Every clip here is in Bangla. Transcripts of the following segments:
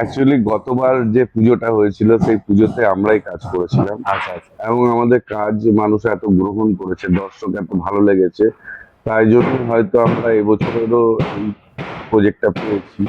অ্যাকচুয়ালি গতবার যে পুজোটা হয়েছিল সেই পুজোতে আমরাই কাজ করেছিলাম। আচ্ছা আচ্ছা। এবং আমাদের কাজ মানুষ এত গ্রহণ করেছে দর্শক এত ভালো লেগেছে। তাই জন্য হয়তো আমরা এবছরেরও এই প্রজেক্টটা পেয়েছি।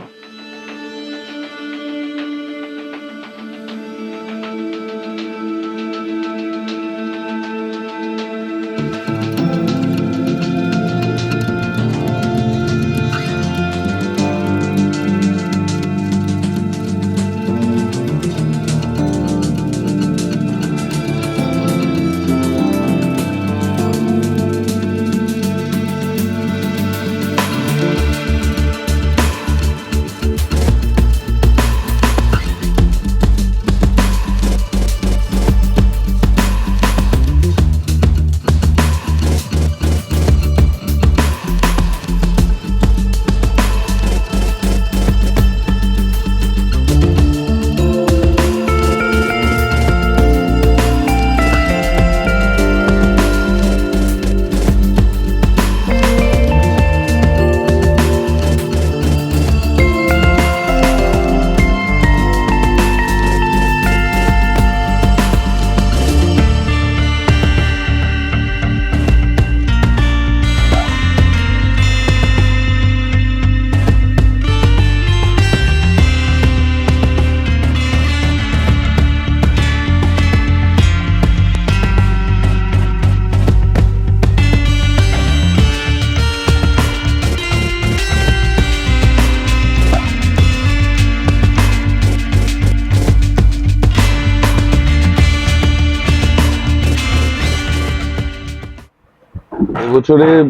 এবছরে আহ,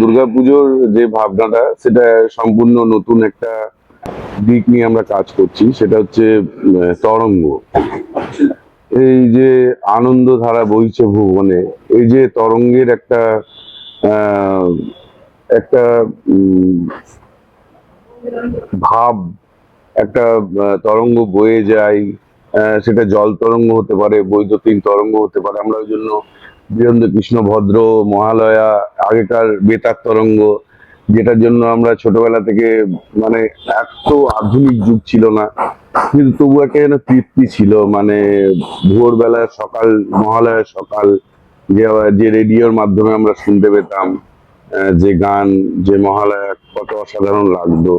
দুর্গাপুজোর যে ভাবনাটা সেটা সম্পূর্ণ নতুন একটা দিক নিয়ে আমরা কাজ করছি। সেটা হচ্ছে তরঙ্গ। এই যে আনন্দ ধারা বইছে ভুবনে এই যে তরঙ্গের একটা একটা ভাব একটা তরঙ্গ বয়ে যায়। সেটা জল তরঙ্গ হতে পারে বৈদ্যুতিন তরঙ্গ হতে পারে। আমরা ওই জন্য বীরেন্দ্র কৃষ্ণ ভদ্র মহালয়া, আগেকার বেতার তরঙ্গ, যেটার জন্য আমরা ছোটবেলা থেকে মানে এত আধুনিক যুগ ছিল না, কিন্তু তবু একটা যেন তৃপ্তি ছিল মানে ভোরবেলা সকাল মহালয়া সকাল, যে যে রেডিওর মাধ্যমে আমরা শুনতে পেতাম। যে গান যে মহালয়া কত অসাধারণ লাগতো।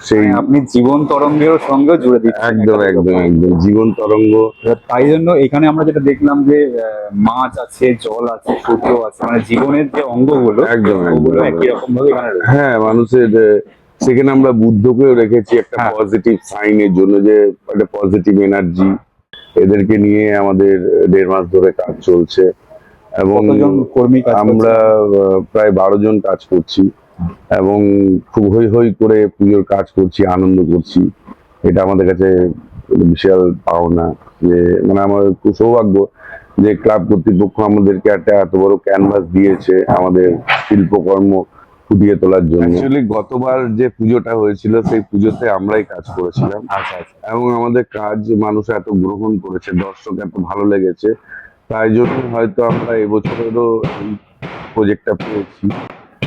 সেই মানে আপনি জীবন তরঙ্গের সঙ্গেও জুড়ে দিচ্ছেন একদম একদম একদম। জীবন তরঙ্গ। তাই জন্য এখানে আমরা যেটা দেখলাম যে মাছ আছে জল আছে সূর্য আছে মানে জীবনের যে অঙ্গগুলো একদম, একদম, একদম। একই রকম ভাবে হ্যাঁ মানুষের সেখানে আমরা বুদ্ধকেও রেখেছি একটা হ্যাঁ। পজিটিভ সাইনের জন্য যে একটা পজিটিভ এনার্জি এদেরকে নিয়ে আমাদের দেড় মাস ধরে কাজ চলছে। এবং আমরা প্রায় বারো জন কাজ করছি এবং খুব হই হই করে পুজোর কাজ করছি আনন্দ করছি। এটা আমাদের কাছে বিশাল পাওনা যে মানে আমার খুব সৌভাগ্য যে ক্লাব কর্তৃপক্ষ আমাদেরকে একটা এত বড় ক্যানভাস দিয়েছে আমাদের শিল্পকর্ম ফুটিয়ে তোলার জন্য। অ্যাকচুয়ালি গতবার যে পুজোটা হয়েছিল সেই পুজোতে আমরাই কাজ করেছিলাম। আচ্ছা আচ্ছা। এবং আমাদের কাজ মানুষ এত গ্রহণ করেছে দর্শক এত ভালো লেগেছে। তাই জন্য হয়তো আমরা এবছরেরও এই প্রজেক্টটা পেয়েছি।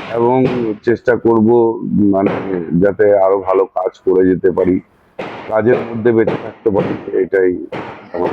এবং চেষ্টা করব মানে যাতে আরও ভালো কাজ করে যেতে পারি। কাজের মধ্যে বেঁচে থাকতে পারি, এটাই আমার।